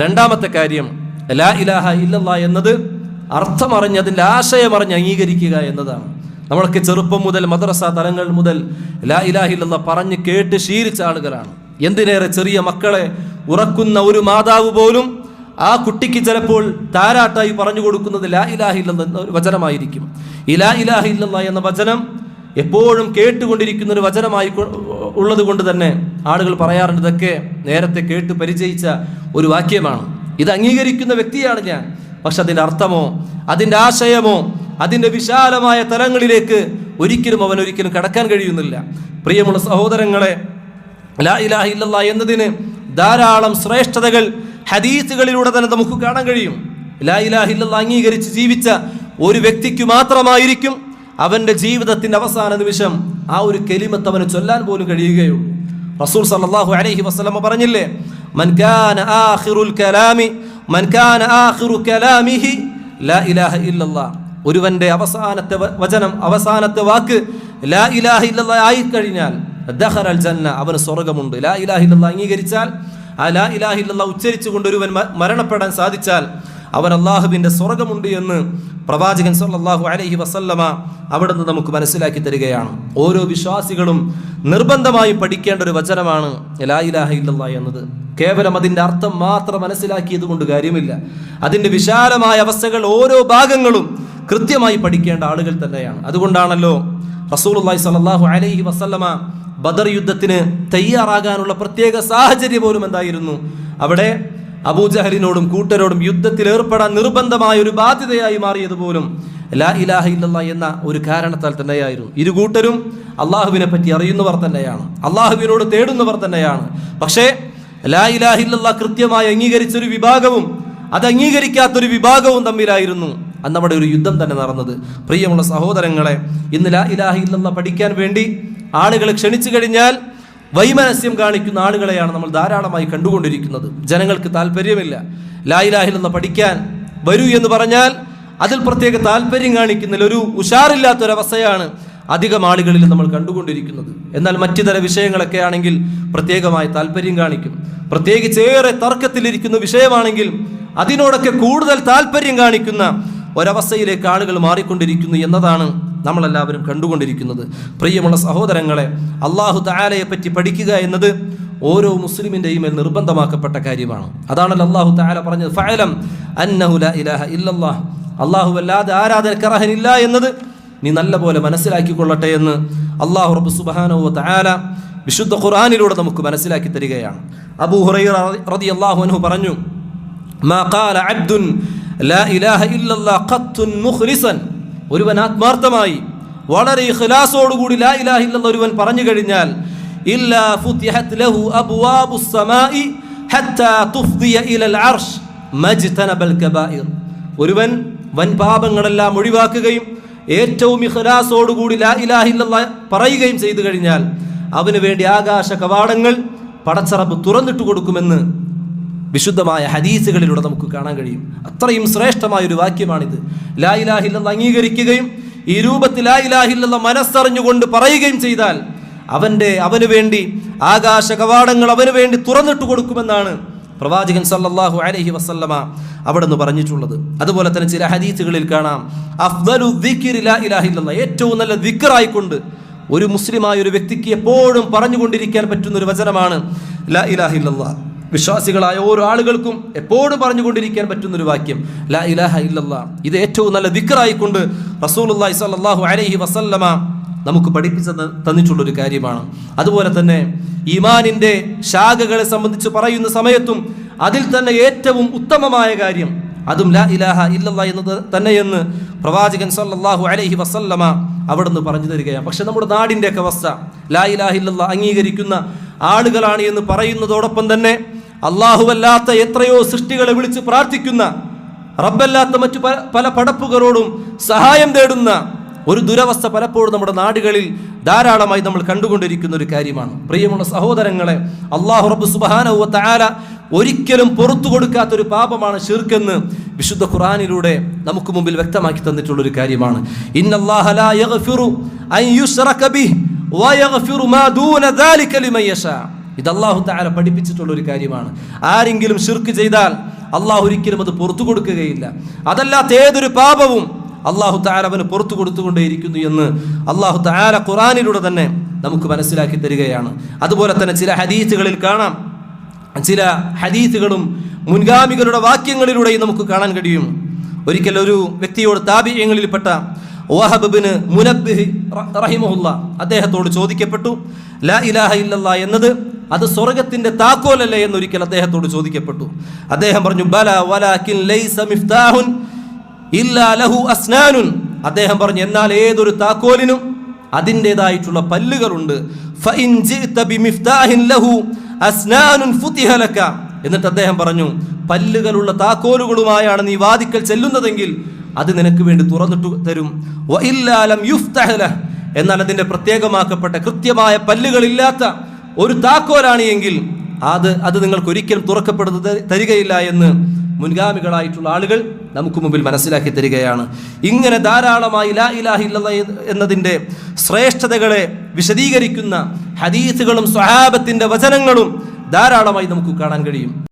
രണ്ടാമത്തെ കാര്യം ലാ ഇലാഹ ഇല്ലല്ല എന്നത് അർത്ഥമറിഞ്ഞ് അതിന്റെ ആശയമറിഞ്ഞ് അംഗീകരിക്കുക എന്നതാണ്. നമ്മളൊക്കെ ചെറുപ്പം മുതൽ മദ്രസ തലങ്ങൾ മുതൽ ലാ ഇലാഹ ഇല്ലല്ലാ പറഞ്ഞ് കേട്ട് ശീലിച്ച ആളുകളാണ്. എന്തിനേറെ ചെറിയ മക്കളെ ഉറക്കുന്ന ഒരു മാതാവ് പോലും ആ കുട്ടിക്ക് ചിലപ്പോൾ താരാട്ടായി പറഞ്ഞു കൊടുക്കുന്നത് ലാ ഇലാഹ ഇല്ലെന്ന ഒരു വചനമായിരിക്കും. ഇലാ ലാ ഇലാഹ ഇല്ലല്ലാ എന്ന വചനം എപ്പോഴും കേട്ടുകൊണ്ടിരിക്കുന്ന ഒരു വചനമായി ഉള്ളത് കൊണ്ട് തന്നെ ആളുകൾ പറയാറുണ്ട് ഇതൊക്കെ നേരത്തെ കേട്ട് പരിചയിച്ച ഒരു വാക്യമാണ്. ഇത് അംഗീകരിക്കുന്ന വ്യക്തിയാണ് ഞാൻ. പക്ഷെ അതിന്റെ അർത്ഥമോ അതിന്റെ ആശയമോ അതിന്റെ വിശാലമായ തലങ്ങളിലേക്ക് ഒരിക്കലും അവൻ ഒരിക്കലും കടക്കാൻ കഴിയുന്നില്ല. പ്രിയമുള്ള സഹോദരങ്ങളെ ലാ ഇലാഹ എന്നതിന് ധാരാളം ശ്രേഷ്ഠതകൾ ഹദീസുകളിലൂടെ തന്നെ നമുക്ക് കാണാൻ കഴിയും. ലാ ഇലാഹ അംഗീകരിച്ച് ജീവിച്ച ഒരു വ്യക്തിക്ക് മാത്രമായിരിക്കും അവന്റെ ജീവിതത്തിന്റെ അവസാന നിമിഷം ആ ഒരു കെലിമത്ത് അവന് ചൊല്ലാൻ പോലും കഴിയുകയുള്ളൂ. റസൂൽ സല്ലാഹു അലഹി വസ്ലമ പറഞ്ഞില്ലേ മൻ കാന ആഖിറുൽ കലാമി മൻ കാന ആഖിറു കലാമിഹി ലാ ഇലാഹ ഇല്ലല്ലാ ഒരുവന്റെ അവസാനത്തെ വചനം അവസാനത്തെ വാക്ക് ലാ ഇലാഹ ഇല്ലല്ലാ ആയി കഴിഞ്ഞാൽ ദഖറൽ ജന്ന അവന് സ്വർഗമുണ്ട് ലാ ഇലാഹ ഇല്ലല്ലാ അംഗീകരിച്ചാൽ ആ ലാ ഇലാഹ ഇല്ലല്ലാ ഉച്ചരിച്ചുകൊണ്ട് ഒരുവൻ മരണപ്പെടാൻ സാധിച്ചാൽ അവൻ അള്ളാഹുവിന്റെ സ്വർഗമുണ്ട് എന്ന് പ്രവാചകൻ സല്ലല്ലാഹു അലൈഹി വസല്ലമ അവിടെ നിന്ന് നമുക്ക് മനസ്സിലാക്കി തരികയാണ്. ഓരോ വിശ്വാസികളും നിർബന്ധമായി പഠിക്കേണ്ട ഒരു വചനമാണ് ലാ ഇലാഹ ഇല്ലല്ലാ എന്നത്. കേവലം അതിന്റെ അർത്ഥം മാത്രം മനസ്സിലാക്കിയത് കൊണ്ട് കാര്യമില്ല. അതിന്റെ വിശാലമായ അവസ്ഥകൾ ഓരോ ഭാഗങ്ങളും കൃത്യമായി പഠിക്കേണ്ട ആളുകൾ തന്നെയാണ്. അതുകൊണ്ടാണല്ലോ റസൂലുള്ളാഹി സ്വല്ലല്ലാഹു അലൈഹി വസല്ലമ ബദർ യുദ്ധത്തിന് തയ്യാറാകാനുള്ള പ്രത്യേക സാഹചര്യം പോലും എന്തായിരുന്നു? അവിടെ അബൂജഹലിനോടും കൂട്ടരോടും യുദ്ധത്തിൽ ഏർപ്പെടാൻ നിർബന്ധമായ ഒരു ബാധ്യതയായി മാറിയത് പോലും ലാ ഇലാഹ ഇല്ലല്ല എന്ന ഒരു കാരണത്താൽ തന്നെയായിരുന്നു. ഇരു കൂട്ടരും അള്ളാഹുവിനെ പറ്റി അറിയുന്നവർ തന്നെയാണ്. അള്ളാഹുവിനോട് തേടുന്നവർ തന്നെയാണ്. പക്ഷേ ലാ കൃത്യമായി അംഗീകരിച്ചൊരു വിഭാഗവും അത് അംഗീകരിക്കാത്തൊരു വിഭാഗവും തമ്മിലായിരുന്നു. അന്ന് അവിടെ ഒരു യുദ്ധം തന്നെ നടന്നത്. പ്രിയമുള്ള സഹോദരങ്ങളെ ഇന്ന് ലാ ഇലാഹ ഇല്ലല്ലാ പഠിക്കാൻ വേണ്ടി ആളുകളെ ക്ഷണിച്ചു കഴിഞ്ഞാൽ വൈമനസ്യം കാണിക്കുന്ന ആളുകളെയാണ് നമ്മൾ ധാരാളമായി കണ്ടുകൊണ്ടിരിക്കുന്നത്. ജനങ്ങൾക്ക് താല്പര്യമില്ല ലാ ഇലാഹ ഇല്ലല്ലാ പഠിക്കാൻ വരൂ എന്ന് പറഞ്ഞാൽ അതിൽ പ്രത്യേക താല്പര്യം കാണിക്കുന്നതിൽ ഒരു ഉഷാറില്ലാത്തൊരവസ്ഥയാണ് അധികം ആളുകളിൽ നമ്മൾ കണ്ടുകൊണ്ടിരിക്കുന്നത്. എന്നാൽ മറ്റു തര വിഷയങ്ങളൊക്കെ ആണെങ്കിൽ പ്രത്യേകമായി താല്പര്യം കാണിക്കും. പ്രത്യേകിച്ച് ഏറെ തർക്കത്തിലിരിക്കുന്ന വിഷയമാണെങ്കിൽ അതിനോടൊക്കെ കൂടുതൽ താല്പര്യം കാണിക്കുന്ന ഒരവസ്ഥയിലേക്ക് ആളുകൾ മാറിക്കൊണ്ടിരിക്കുന്നു എന്നതാണ് നമ്മളെല്ലാവരും കണ്ടുകൊണ്ടിരിക്കുന്നത്. പ്രിയമുള്ള സഹോദരങ്ങളെ അള്ളാഹു താലയെ പറ്റി പഠിക്കുക എന്നത് ഓരോ മുസ്ലിമിന്റെയും നിർബന്ധമാക്കപ്പെട്ട കാര്യമാണ്. അതാണല്ലോ അള്ളാഹു താല പറഞ്ഞത് ഫഅലം അന്നഹു ലാ ഇലാഹ ഇല്ലല്ലാഹ്. അള്ളാഹു അല്ലാതെ ആരാധനക്കറഹനില്ല എന്നത് നീ നല്ലപോലെ മനസ്സിലാക്കിക്കൊള്ളട്ടെ എന്ന് അള്ളാഹു റബ്ബ് സുബ്ഹാനഹു താല വിശുദ്ധ ഖുർആനിലൂടെ നമുക്ക് മനസ്സിലാക്കി തരികയാണ്. അബൂ ഹുറൈറ പറഞ്ഞു ഇലാഹ ഇല്ലല്ലാഹ് ഖത്തുൻ മുഖ്ലിസൻ. ഒരുവൻ ആത്മാർത്ഥമായി വളരെ ഇഖ്ലാസോടുകൂടി ലാ ഇലാഹ ഇല്ലല്ലാഹ് ഒരുവൻ പറഞ്ഞു കഴിഞ്ഞാൽ ഇല്ലാ ഫുതിഹത് ലഹു അബ്വാബു സമാഇ ഹത്താ തുഫ്ദിയ ഇലൽ അർശ് മജ്തനബൽ കബായിർ. ഒരുവൻ വൻ പാപങ്ങളെല്ലാം ഒഴിവാക്കുകയും ഏറ്റവും ഇഹ്ലാസോടുകൂടി ലാ ഇലാഹ ഇല്ലല്ലാഹ് പറയുകയും ചെയ്തു കഴിഞ്ഞാൽ അവന് വേണ്ടി ആകാശ കവാടങ്ങൾ പടച്ചറബ് തുറന്നിട്ട് കൊടുക്കുമെന്ന് വിശുദ്ധമായ ഹദീസുകളിലൂടെ നമുക്ക് കാണാൻ കഴിയും. അത്രയും ശ്രേഷ്ഠമായ ഒരു വാക്യമാണിത്. ലാ ഇലാഹില്ലെന്ന് അംഗീകരിക്കുകയും ഈ രൂപത്തിൽ ലാ ഇലാഹില്ലെന്ന മനസ്സറിഞ്ഞുകൊണ്ട് പറയുകയും ചെയ്താൽ അവന്റെ അവന് വേണ്ടി ആകാശ കവാടങ്ങൾ അവന് വേണ്ടി തുറന്നിട്ട് കൊടുക്കുമെന്നാണ് പ്രവാചകൻ സല്ലാഹു അലഹി വസല്ലമ അവിടെ നിന്ന് പറഞ്ഞിട്ടുള്ളത്. അതുപോലെ തന്നെ ചില ഹദീസുകളിൽ കാണാം. അഫ്ദലു ഏറ്റവും നല്ല ദിക്കറായിക്കൊണ്ട് ഒരു മുസ്ലിമായ ഒരു വ്യക്തിക്ക് എപ്പോഴും പറഞ്ഞുകൊണ്ടിരിക്കാൻ പറ്റുന്ന ഒരു വചനമാണ് ലാ ഇലാഹ ഇല്ലല്ലാഹ്. വിശ്വാസികളായ ഓരോ ആളുകൾക്കും എപ്പോഴും പറഞ്ഞുകൊണ്ടിരിക്കാൻ പറ്റുന്ന ഒരു വാക്യം ലാ ഇലാഹ ഇല്ലല്ലാ ഇത് ഏറ്റവും നല്ല ദിക്കറായിക്കൊണ്ട് അലഹി അലൈഹി വസല്ലമ നമുക്ക് പഠിപ്പിച്ച് തന്നിട്ടുള്ളൊരു കാര്യമാണ്. അതുപോലെ തന്നെ ഈമാനിന്റെ ശാഖകളെ സംബന്ധിച്ച് പറയുന്ന സമയത്തും അതിൽ തന്നെ ഏറ്റവും ഉത്തമമായ കാര്യം അതും ലാ ഇലാഹ ഇല്ലല്ലാ എന്നത് തന്നെയെന്ന് പ്രവാചകൻ സല്ലാഹു അലൈഹി വസല്ലമ അവിടുന്ന് പറഞ്ഞു തരികയാണ്. പക്ഷെ നമ്മുടെ നാടിന്റെ ഒക്കെ അവസ്ഥ ലാ ഇലാഹ ഇല്ലല്ലാ അംഗീകരിക്കുന്ന ആളുകളാണ് എന്ന് പറയുന്നതോടൊപ്പം തന്നെ അള്ളാഹുവല്ലാത്ത എത്രയോ സൃഷ്ടികളെ വിളിച്ച് പ്രാർത്ഥിക്കുന്ന റബ്ബല്ലാത്ത മറ്റു പല പടപ്പുകളോടും സഹായം തേടുന്ന ഒരു ദുരവസ്ഥ പലപ്പോഴും നമ്മുടെ നാടുകളിൽ ധാരാളമായി നമ്മൾ കണ്ടുകൊണ്ടിരിക്കുന്ന ഒരു കാര്യമാണ്. പ്രിയമുള്ള സഹോദരങ്ങളെ അള്ളാഹു റബ്ബ് സുബാനവ ഒരിക്കലും പുറത്തു കൊടുക്കാത്ത ഒരു പാപമാണ് ഷിർക്കെന്ന് വിശുദ്ധ ഖുറാനിലൂടെ നമുക്ക് മുമ്പിൽ വ്യക്തമാക്കി തന്നിട്ടുള്ള ഒരു കാര്യമാണ് ഇത് അള്ളാഹു താര പഠിപ്പിച്ചിട്ടുള്ള ഒരു കാര്യമാണ്. ആരെങ്കിലും ഷിർക്ക് ചെയ്താൽ അള്ളാഹു ഒരിക്കലും അത് പുറത്തു കൊടുക്കുകയില്ല. അതല്ലാത്ത ഏതൊരു പാപവും അള്ളാഹു താര അവന് പുറത്തു കൊടുത്തുകൊണ്ടേയിരിക്കുന്നു എന്ന് അള്ളാഹു താര ഖുറാനിലൂടെ തന്നെ നമുക്ക് മനസ്സിലാക്കി തരികയാണ്. അതുപോലെ തന്നെ ചില ഹദീസുകളിൽ കാണാം. ചില ഹദീസുകളും മുൻഗാമികളുടെ വാക്യങ്ങളിലൂടെയും നമുക്ക് കാണാൻ കഴിയും. ഒരിക്കൽ ഒരു വ്യക്തിയോട് താപിയങ്ങളിൽപ്പെട്ട വഹബിന് മുനബ്ബിഹ് റഹിമുല്ല അദ്ദേഹത്തോട് ചോദിക്കപ്പെട്ടു ലാ ഇലാഹ ഇല്ലല്ല എന്നത് അത് സ്വർഗത്തിന്റെ താക്കോലല്ലേ എന്നൊരിക്കൽ അദ്ദേഹത്തോട് ചോദിക്കപ്പെട്ടു. അദ്ദേഹം പറഞ്ഞു ബല വലാകിൻ ലൈസ മിഫ്താഹുൻ ഇല്ലാ ലഹു അസ്നാനുൻ. അദ്ദേഹം പറഞ്ഞു എന്നാൽ ഏതൊരു താക്കോലിനും അതിന്റെതായിട്ടുള്ള പല്ലുകളുണ്ട്. എന്നിട്ട് അദ്ദേഹം പറഞ്ഞു പല്ലുകളുള്ള താക്കോലുകളുമായാണ് നീ വാദിക്കൽ ചെല്ലുന്നതെങ്കിൽ അത് നിനക്ക് വേണ്ടി തുറന്നിട്ട് തരും. എന്നാൽ അതിന്റെ പ്രത്യേകമാക്കപ്പെട്ട കൃത്യമായ പല്ലുകളില്ലാത്ത ഒരു താക്കോലാണ് എങ്കിൽ അത് അത് നിങ്ങൾക്ക് ഒരിക്കലും തുറക്കപ്പെടുന്നത് തരികയില്ല എന്ന് മുൻഗാമികളായിട്ടുള്ള ആളുകൾ നമുക്ക് മുമ്പിൽ മനസ്സിലാക്കി തരികയാണ്. ഇങ്ങനെ ധാരാളമായി ലാ ഇലാഹ ഇല്ലല്ലാഹ് എന്നതിന്റെ ശ്രേഷ്ഠതകളെ വിശദീകരിക്കുന്ന ഹദീസുകളും സ്വഹാബത്തിന്റെ വചനങ്ങളും ധാരാളമായി നമുക്ക് കാണാൻ കഴിയും.